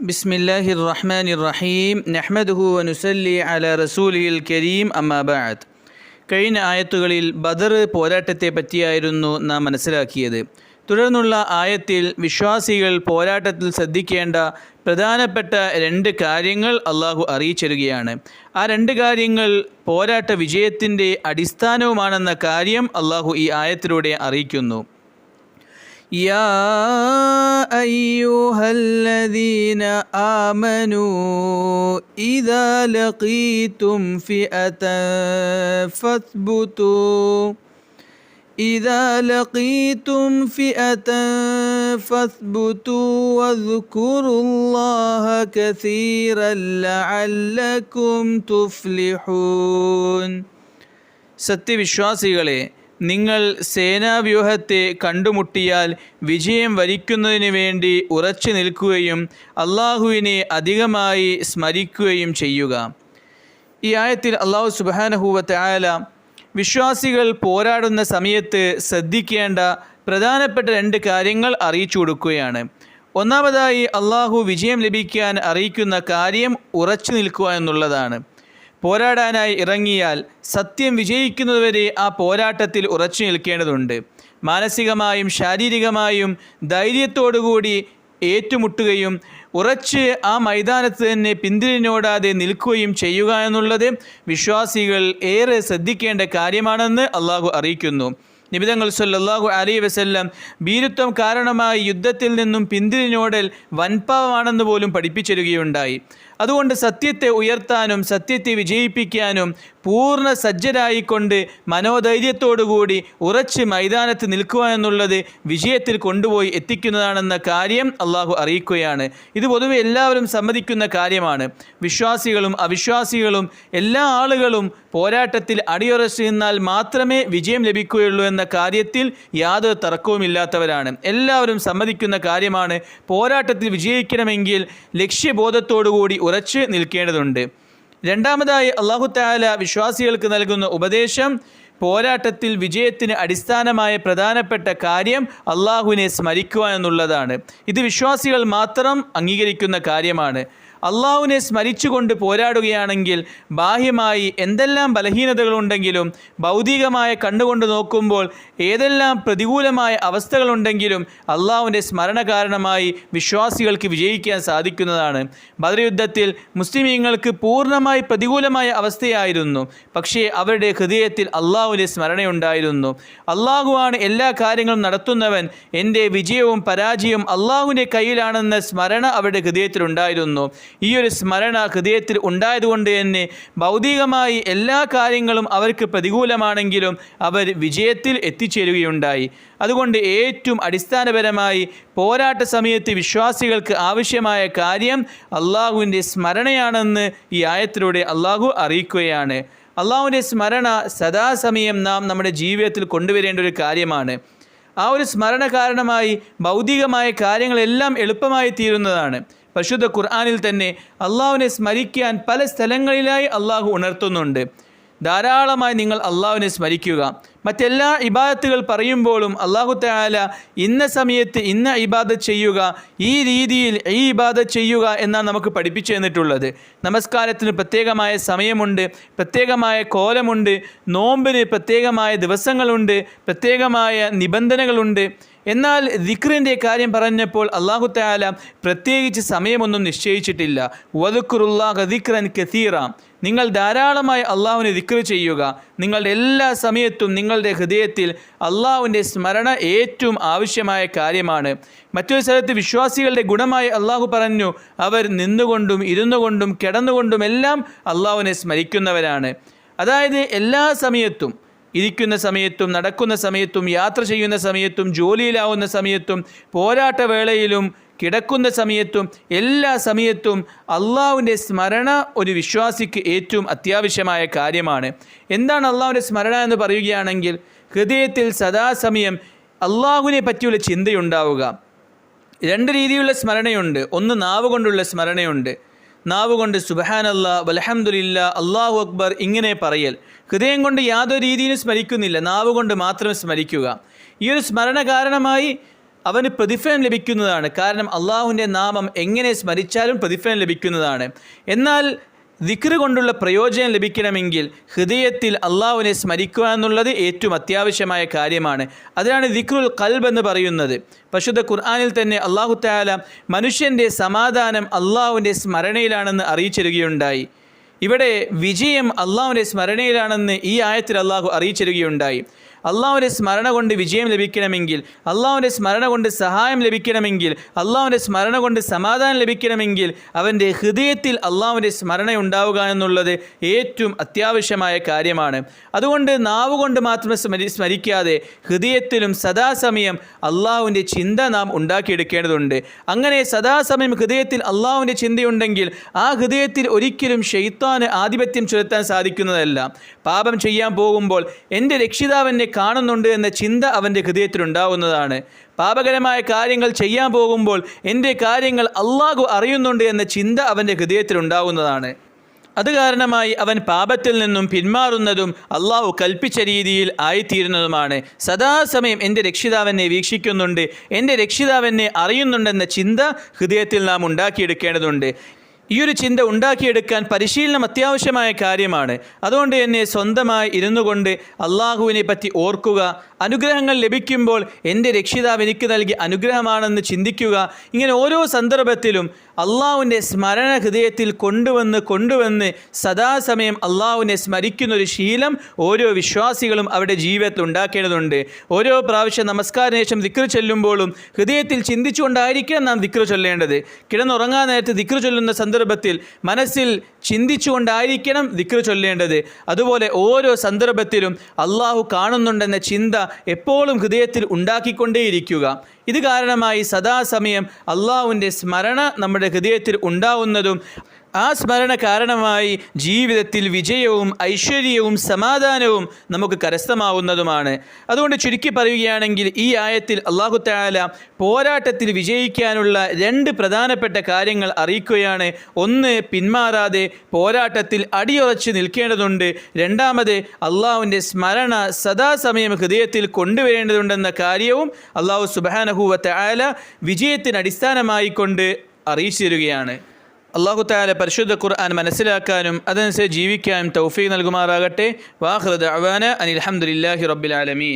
بسم الله الرحمن الرحيم نحمده ونسلي على رسوله الكريم أما بعد കഴിഞ്ഞ ആയത്തുകളിൽ ബദർ പോരാട്ടത്തെ പറ്റിയായിരുന്നു നാം മനസ്സിലാക്കിയത് തുടർന്നുള്ള ആയത്തിൽ വിശ്വാസികൾ പോരാട്ടത്തിൽ ശ്രദ്ധിക്കേണ്ട പ്രധാനപ്പെട്ട രണ്ട് കാര്യങ്ങൾ അള്ളാഹു അറിയിച്ചിരുകയാണ് ആ രണ്ട് കാര്യങ്ങൾ പോരാട്ട വിജയത്തിൻ്റെ അടിസ്ഥാനവുമാണെന്ന കാര്യം അള്ളാഹു ഈ ആയത്തിലൂടെ അറിയിക്കുന്നു يا أيها الذين آمنوا إذا لقيتم فئة فاثبتوا إذا لقيتم فئة فاثبتوا واذكروا الله كثيرا لعلكم تفلحون സത്യവിശ്വാസികളെ നിങ്ങൾ സേനാവ്യൂഹത്തെ കണ്ടുമുട്ടിയാൽ വിജയം വരിക്കുന്നതിന് വേണ്ടി ഉറച്ചു നിൽക്കുകയും അള്ളാഹുവിനെ അധികമായി സ്മരിക്കുകയും ചെയ്യുക. ഈ ആയത്തിൽ അള്ളാഹു സുബാനഹൂവത്തെ ആയാല വിശ്വാസികൾ പോരാടുന്ന സമയത്ത് ശ്രദ്ധിക്കേണ്ട പ്രധാനപ്പെട്ട രണ്ട് കാര്യങ്ങൾ അറിയിച്ചു കൊടുക്കുകയാണ്. ഒന്നാമതായി അള്ളാഹു വിജയം ലഭിക്കാൻ അറിയിക്കുന്ന കാര്യം ഉറച്ചു നിൽക്കുക എന്നുള്ളതാണ്. പോരാടാനായി ഇറങ്ങിയാൽ സത്യം വിജയിക്കുന്നതുവരെ ആ പോരാട്ടത്തിൽ ഉറച്ചു നിൽക്കേണ്ടതുണ്ട്. മാനസികമായും ശാരീരികമായും ധൈര്യത്തോടുകൂടി ഏറ്റുമുട്ടുകയും ഉറച്ച് ആ മൈതാനത്ത് തന്നെ പിന്തിരിഞ്ഞോടാതെ നിൽക്കുകയും ചെയ്യുക എന്നുള്ളത് വിശ്വാസികൾ ഏറെ ശ്രദ്ധിക്കേണ്ട കാര്യമാണെന്ന് അള്ളാഹു അറിയിക്കുന്നു. നിബിതങ്ങൾ സല്ലാഹു അലി വസല്ലം ഭീരുത്വം കാരണമായി യുദ്ധത്തിൽ നിന്നും പിന്തിരിഞ്ഞോടൽ വൻപാവമാണെന്ന് പോലും പഠിപ്പിച്ചിരുകയുണ്ടായി അതുകൊണ്ട് സത്യത്തെ ഉയർത്താനും സത്യത്തെ വിജയിപ്പിക്കാനും പൂർണ സജ്ജരായിക്കൊണ്ട് മനോധൈര്യത്തോടുകൂടി ഉറച്ച് മൈതാനത്ത് നിൽക്കുക എന്നുള്ളത് വിജയത്തിൽ കൊണ്ടുപോയി എത്തിക്കുന്നതാണെന്ന കാര്യം അള്ളാഹു അറിയിക്കുകയാണ്. ഇത് പൊതുവെ എല്ലാവരും സമ്മതിക്കുന്ന കാര്യമാണ്. വിശ്വാസികളും അവിശ്വാസികളും എല്ലാ ആളുകളും പോരാട്ടത്തിൽ അടിയുറച്ചു നിന്നാൽ മാത്രമേ വിജയം ലഭിക്കുകയുള്ളൂ എന്ന കാര്യത്തിൽ യാതൊരു തർക്കവുമില്ലാത്തവരാണ് എല്ലാവരും സമ്മതിക്കുന്ന കാര്യമാണ്. പോരാട്ടത്തിൽ വിജയിക്കണമെങ്കിൽ ലക്ഷ്യബോധത്തോടുകൂടി ഉറച്ച് നിൽക്കേണ്ടതുണ്ട്. രണ്ടാമതായി അള്ളാഹു താല വിശ്വാസികൾക്ക് നൽകുന്ന ഉപദേശം പോരാട്ടത്തിൽ വിജയത്തിന് അടിസ്ഥാനമായ പ്രധാനപ്പെട്ട കാര്യം അള്ളാഹുവിനെ സ്മരിക്കുക എന്നുള്ളതാണ്. ഇത് വിശ്വാസികൾ മാത്രം അംഗീകരിക്കുന്ന കാര്യമാണ്. അള്ളാഹുവിനെ സ്മരിച്ചുകൊണ്ട് പോരാടുകയാണെങ്കിൽ ബാഹ്യമായി എന്തെല്ലാം ബലഹീനതകളുണ്ടെങ്കിലും ഭൗതികമായ കണ്ണുകൊണ്ട് നോക്കുമ്പോൾ ഏതെല്ലാം പ്രതികൂലമായ അവസ്ഥകളുണ്ടെങ്കിലും അള്ളാഹുവിന്റെ സ്മരണ കാരണമായി വിശ്വാസികൾക്ക് വിജയിക്കാൻ സാധിക്കുന്നതാണ്. ബദർ യുദ്ധത്തിൽ മുസ്ലിമീങ്ങൾക്ക് പൂർണമായി പ്രതികൂലമായ അവസ്ഥയായിരുന്നു. പക്ഷേ അവരുടെ ഹൃദയത്തിൽ അള്ളാഹുവിന്റെ സ്മരണയുണ്ടായിരുന്നു. അള്ളാഹുവാണ് എല്ലാ കാര്യങ്ങളും നടത്തുന്നവൻ. എന്റെ വിജയവും പരാജയവും അള്ളാഹുവിന്റെ കയ്യിലാണെന്ന സ്മരണ അവരുടെ ഹൃദയത്തിലുണ്ടായിരുന്നു. ഈ ഒരു സ്മരണ ഹൃദയത്തിൽ ഉണ്ടായതുകൊണ്ട് തന്നെ ഭൗതികമായി എല്ലാ കാര്യങ്ങളും അവർക്ക് പ്രതികൂലമാണെങ്കിലും അവർ വിജയത്തിൽ എത്തിച്ചേരുകയുണ്ടായി. അതുകൊണ്ട് ഏറ്റവും അടിസ്ഥാനപരമായി പോരാട്ട സമയത്ത് വിശ്വാസികൾക്ക് ആവശ്യമായ കാര്യം അള്ളാഹുവിന്റെ സ്മരണയാണെന്ന് ഈ ആയത്തിലൂടെ അള്ളാഹു അറിയിക്കുകയാണ്. അള്ളാഹുവിന്റെ സ്മരണ സദാസമയം നാം നമ്മുടെ ജീവിതത്തിൽ കൊണ്ടുവരേണ്ട ഒരു കാര്യമാണ്. ആ ഒരു സ്മരണ കാരണമായി ഭൗതികമായ കാര്യങ്ങളെല്ലാം എളുപ്പമായി തീരുന്നതാണ് പരിശുദ്ധ ഖുർആാനിൽ തന്നെ അള്ളാഹുവിനെ സ്മരിക്കാൻ പല സ്ഥലങ്ങളിലായി അള്ളാഹു ഉണർത്തുന്നുണ്ട്. ധാരാളമായി നിങ്ങൾ അള്ളാഹുവിനെ സ്മരിക്കുക. മറ്റെല്ലാ ഇബാദത്തുകൾ പറയുമ്പോഴും അള്ളാഹു താല ഇന്ന സമയത്ത് ഇന്ന ഇബാദത്ത് ചെയ്യുക ഈ രീതിയിൽ ഈ ഇബാദത്ത് ചെയ്യുക എന്നാണ് നമുക്ക് പഠിപ്പിച്ചു തന്നിട്ടുള്ളത്. നമസ്കാരത്തിന് പ്രത്യേകമായ സമയമുണ്ട് പ്രത്യേകമായ കോലമുണ്ട് നോമ്പിന് പ്രത്യേകമായ ദിവസങ്ങളുണ്ട് പ്രത്യേകമായ നിബന്ധനകളുണ്ട്. എന്നാൽ ദിക്റിന്റെ കാര്യം പറഞ്ഞപ്പോൾ അള്ളാഹു താല പ്രത്യേകിച്ച് സമയമൊന്നും നിശ്ചയിച്ചിട്ടില്ല. വതുക്കുറുല്ലാഹ ദിക്രൻ കസീറ. നിങ്ങൾ ധാരാളമായി അള്ളാഹുവിനെ ദിക്ർ ചെയ്യുക. നിങ്ങളുടെ എല്ലാ സമയത്തും നിങ്ങളുടെ ഹൃദയത്തിൽ അള്ളാഹുവിന്റെ സ്മരണ ഏറ്റവും ആവശ്യമായ കാര്യമാണ്. മറ്റൊരു സ്ഥലത്ത് വിശ്വാസികളുടെ ഗുണമായി അള്ളാഹു പറഞ്ഞു അവർ നിന്നുകൊണ്ടും ഇരുന്നുകൊണ്ടും കിടന്നുകൊണ്ടും എല്ലാം അള്ളാഹുവിനെ സ്മരിക്കുന്നവരാണ്. അതായത് എല്ലാ സമയത്തും ഇരിക്കുന്ന സമയത്തും നടക്കുന്ന സമയത്തും യാത്ര ചെയ്യുന്ന സമയത്തും ജോലിയിലാവുന്ന സമയത്തും പോരാട്ട വേളയിലും കിടക്കുന്ന സമയത്തും എല്ലാ സമയത്തും അള്ളാഹുവിന്റെ സ്മരണ ഒരു വിശ്വാസിക്ക് ഏറ്റവും അത്യാവശ്യമായ കാര്യമാണ്. എന്താണ് അള്ളാഹുവിന്റെ സ്മരണ എന്ന് പറയുകയാണെങ്കിൽ ഹൃദയത്തിൽ സദാസമയം അള്ളാഹുവിനെ പറ്റിയുള്ള ചിന്തയുണ്ടാവുക. രണ്ട് രീതിയിലുള്ള സ്മരണയുണ്ട്. ഒന്ന് നാവ് കൊണ്ടുള്ള സ്മരണയുണ്ട്. നാവ് കൊണ്ട് സുബഹാനല്ല വലഹമുല്ല അള്ളാഹു അക്ബർ ഇങ്ങനെ പറയൽ. ഹൃദയം കൊണ്ട് യാതൊരു രീതിയിലും സ്മരിക്കുന്നില്ല. നാവുകൊണ്ട് മാത്രം സ്മരിക്കുക. ഈ ഒരു സ്മരണ കാരണമായി അവന് പ്രതിഫലം ലഭിക്കുന്നതാണ്. കാരണം അള്ളാഹുവിന്റെ നാമം എങ്ങനെ സ്മരിച്ചാലും പ്രതിഫലം ലഭിക്കുന്നതാണ്. എന്നാൽ ദിക്ർ കൊണ്ടുള്ള പ്രയോജനം ലഭിക്കണമെങ്കിൽ ഹൃദയത്തിൽ അള്ളാഹുവിനെ സ്മരിക്കുക എന്നുള്ളത് ഏറ്റവും അത്യാവശ്യമായ കാര്യമാണ്. അതിനാണ് ദിക്റുൽ കൽബ് എന്ന് പറയുന്നത്. പശുദ്ധ ഖുർആാനിൽ തന്നെ അള്ളാഹു താല മനുഷ്യന്റെ സമാധാനം അള്ളാഹുവിന്റെ സ്മരണയിലാണെന്ന് അറിയിച്ചിരുകയുണ്ടായി ഇവിടെ വിജയം അള്ളാഹുവിന്റെ സ്മരണയിലാണെന്ന് ഈ ആയത്തിൽ അള്ളാഹു അറിയിച്ചിരുകയുണ്ടായി അള്ളാഹുവിന്റെ സ്മരണ കൊണ്ട് വിജയം ലഭിക്കണമെങ്കിൽ അള്ളാഹുവിന്റെ സ്മരണ കൊണ്ട് സഹായം ലഭിക്കണമെങ്കിൽ അള്ളാഹുവിന്റെ സ്മരണ കൊണ്ട് സമാധാനം ലഭിക്കണമെങ്കിൽ അവന്റെ ഹൃദയത്തിൽ അള്ളാഹുവിന്റെ സ്മരണ ഉണ്ടാവുക എന്നുള്ളത് ഏറ്റവും അത്യാവശ്യമായ കാര്യമാണ്. അതുകൊണ്ട് നാവ് കൊണ്ട് മാത്രം സ്മരി സ്മരിക്കാതെ ഹൃദയത്തിലും സദാസമയം അള്ളാഹുവിന്റെ ചിന്ത നാം ഉണ്ടാക്കിയെടുക്കേണ്ടതുണ്ട്. അങ്ങനെ സദാസമയം ഹൃദയത്തിൽ അള്ളാഹുവിന്റെ ചിന്തയുണ്ടെങ്കിൽ ആ ഹൃദയത്തിൽ ഒരിക്കലും ഷെയ്ത്താന് ആധിപത്യം ചെലുത്താൻ സാധിക്കുന്നതല്ല. പാപം ചെയ്യാൻ പോകുമ്പോൾ എന്റെ രക്ഷിതാവെന്നെ കാണുന്നുണ്ട് എന്ന ചിന്ത അവന്റെ ഹൃദയത്തിലുണ്ടാവുന്നതാണ് പാപകരമായ കാര്യങ്ങൾ ചെയ്യാൻ പോകുമ്പോൾ എന്റെ കാര്യങ്ങൾ അള്ളാഹു അറിയുന്നുണ്ട് എന്ന ചിന്ത അവന്റെ ഹൃദയത്തിലുണ്ടാവുന്നതാണ് അത് കാരണമായി അവൻ പാപത്തിൽ നിന്നും പിന്മാറുന്നതും അള്ളാഹു കൽപ്പിച്ച രീതിയിൽ ആയിത്തീരുന്നതുമാണ്. സദാസമയം എന്റെ രക്ഷിതാവെന്നെ വീക്ഷിക്കുന്നുണ്ട് എന്റെ രക്ഷിതാവെന്നെ അറിയുന്നുണ്ടെന്ന ചിന്ത ഹൃദയത്തിൽ നാം ഉണ്ടാക്കിയെടുക്കേണ്ടതുണ്ട്. ഈ ഒരു ചിന്ത ഉണ്ടാക്കിയെടുക്കാൻ പരിശീലനം അത്യാവശ്യമായ കാര്യമാണ്. അതുകൊണ്ട് തന്നെ സ്വന്തമായി ഇരുന്നു കൊണ്ട് അള്ളാഹുവിനെ പറ്റി ഓർക്കുക അനുഗ്രഹങ്ങൾ ലഭിക്കുമ്പോൾ എന്റെ രക്ഷിതാവ് എനിക്ക് നൽകിയ അനുഗ്രഹമാണെന്ന് ചിന്തിക്കുക ഇങ്ങനെ ഓരോ സന്ദർഭത്തിലും അള്ളാഹുവിന്റെ സ്മരണ ഹൃദയത്തിൽ കൊണ്ടുവന്ന് കൊണ്ടുവന്ന് സദാസമയം അള്ളാഹുവിനെ സ്മരിക്കുന്ന ഒരു ശീലം ഓരോ വിശ്വാസികളും അവരുടെ ജീവിതത്തിൽ ഉണ്ടാക്കേണ്ടതുണ്ട്. ഓരോ പ്രാവശ്യം നമസ്കാര ശേഷം ദിക്ർ ചൊല്ലുമ്പോഴും ഹൃദയത്തിൽ ചിന്തിച്ചുകൊണ്ടായിരിക്കണം നാം ദിക്ർ ചൊല്ലേണ്ടത്. കിടന്നുറങ്ങാൻ നേരത്ത് ദിക്ർ ചൊല്ലുന്ന സന്ദർഭത്തിൽ മനസ്സിൽ ചിന്തിച്ചുകൊണ്ടായിരിക്കണം ദിക്ർ ചൊല്ലേണ്ടത്. അതുപോലെ ഓരോ സന്ദർഭത്തിലും അള്ളാഹു കാണുന്നുണ്ടെന്ന ചിന്ത എപ്പോഴും ഹൃദയത്തിൽ ഉണ്ടാക്കിക്കൊണ്ടേയിരിക്കുക. ഇത് കാരണമായി സദാസമയം അള്ളാഹുവിന്റെ സ്മരണ നമ്മുടെ ഹൃദയത്തിൽ ഉണ്ടാവുന്നതും ആ സ്മരണ കാരണമായി ജീവിതത്തിൽ വിജയവും ഐശ്വര്യവും സമാധാനവും നമുക്ക് കരസ്ഥമാവുന്നതുമാണ്. അതുകൊണ്ട് ചുരുക്കി പറയുകയാണെങ്കിൽ ഈ ആയത്തിൽ അള്ളാഹു താല പോരാട്ടത്തിൽ വിജയിക്കാനുള്ള രണ്ട് പ്രധാനപ്പെട്ട കാര്യങ്ങൾ അറിയിക്കുകയാണ്. ഒന്ന് പിന്മാറാതെ പോരാട്ടത്തിൽ അടിയുറച്ച് നിൽക്കേണ്ടതുണ്ട്. രണ്ടാമത് അള്ളാഹുവിന്റെ സ്മരണ സദാസമയം ഹൃദയത്തിൽ കൊണ്ടുവരേണ്ടതുണ്ടെന്ന കാര്യവും അള്ളാഹു സുബാനഹുവ താല വിജയത്തിന് അടിസ്ഥാനമായി കൊണ്ട് അറിയിച്ചു തരികയാണ്. അള്ളാഹു താല പരിശുദ്ധ ഖുർആൻ മനസ്സിലാക്കാനും അതനുസരിച്ച് ജീവിക്കാനും തൗഫീഖ് നൽകുമാറാകട്ടെ. വാഹൃദ് അവാന അനിൽഹമുല്ലാഹി റബ്ബിൽ ആലമീൻ.